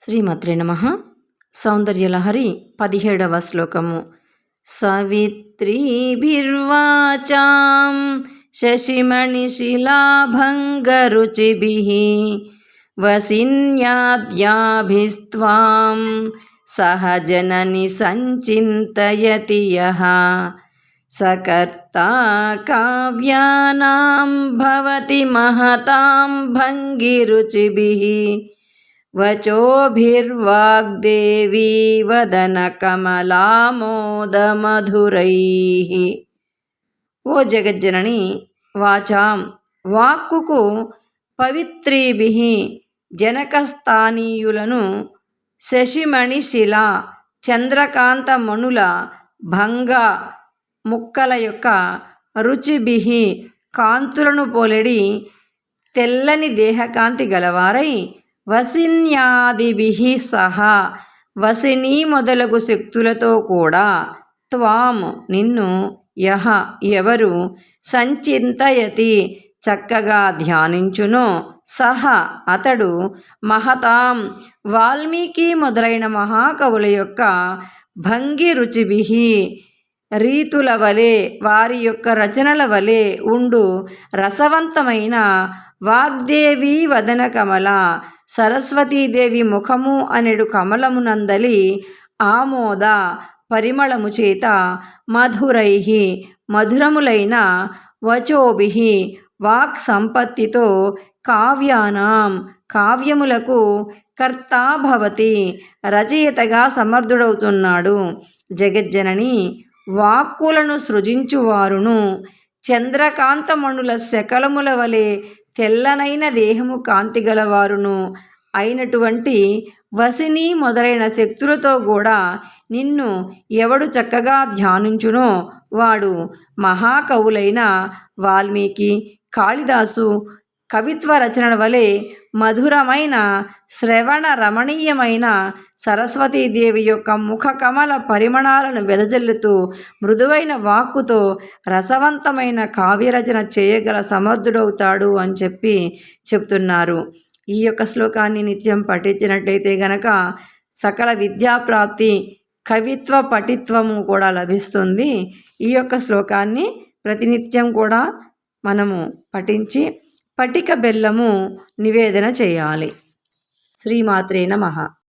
శ్రీమత్రే నమ. సౌందర్యలహరి పదిహేడవ శ్లోకము. సవిత్రీభిర్వాచాం శశిమణిశిలాభంగరుచిభిः వసిన్యాద్యాభిస్త్వాం సహజనని సంచింతయతి యః సకర్తా కావ్యానాం భవతి మహతాం భంగిరుచిభిः వచోభిర్వాగ్దేవీ వదనకమలామోదమధురైः ఓ జగజ్జనని వాచాం. వాక్కుకు పవిత్రీభి జనకస్థానీయులను శశిమణి శిల చంద్రకాంతమణుల భంగ ముక్కల యొక్క రుచిభి కాంతులను పోలెడి తెల్లని దేహకాంతి గలవారై వసిన్యాదిభి సహా. వసిని మొదలగు శక్తులతో కూడా త్వాం నిన్ను యహ ఎవరు సంచింతయతి. చక్కగా ధ్యానించునో. సహ అతడు మహతాం. వాల్మీకి మొదలైన మహాకవుల యొక్క భంగి రుచిభి రీతుల వలె వారి యొక్క రచనల వలె ఉండు రసవంతమైన వాగ్దేవి వదన కమల. సరస్వతీదేవి ముఖము అనెడు కమలమునందలి ఆమోద పరిమళము చేత మధురై మధురములైన వచోభి వాక్ సంపత్తితో కావ్యానాం కావ్యములకు కర్తా భవతి రచయితగా సమర్థుడవుతున్నాడు. జగజ్జనని వాక్కులను సృజించువారును చంద్రకాంతమణుల శకలముల వలె తెల్లనైన దేహము కాంతి గలవారును అయినటువంటి వసిని మొదలైన శక్తులతో కూడా నిన్ను ఎవడు చక్కగా ధ్యానించునో వాడు మహాకవులైన వాల్మీకి కాళిదాసు కవిత్వ రచనల వలె మధురమైన శ్రవణ రమణీయమైన సరస్వతీదేవి యొక్క ముఖ కమల పరిమణాలను వెదజల్లుతూ మృదువైన వాక్కుతో రసవంతమైన కావ్యరచన చేయగల సమర్థుడవుతాడు అని చెప్పి చెప్తున్నారు. ఈ యొక్క శ్లోకాన్ని నిత్యం పఠించినట్లయితే గనక సకల విద్యాప్రాప్తి కవిత్వ పటిత్వము కూడా లభిస్తుంది. ఈ యొక్క శ్లోకాన్ని ప్రతినిత్యం కూడా మనము పఠించి పటిక బెల్లము నివేదన చేయాలి. శ్రీమాత్రే నమ.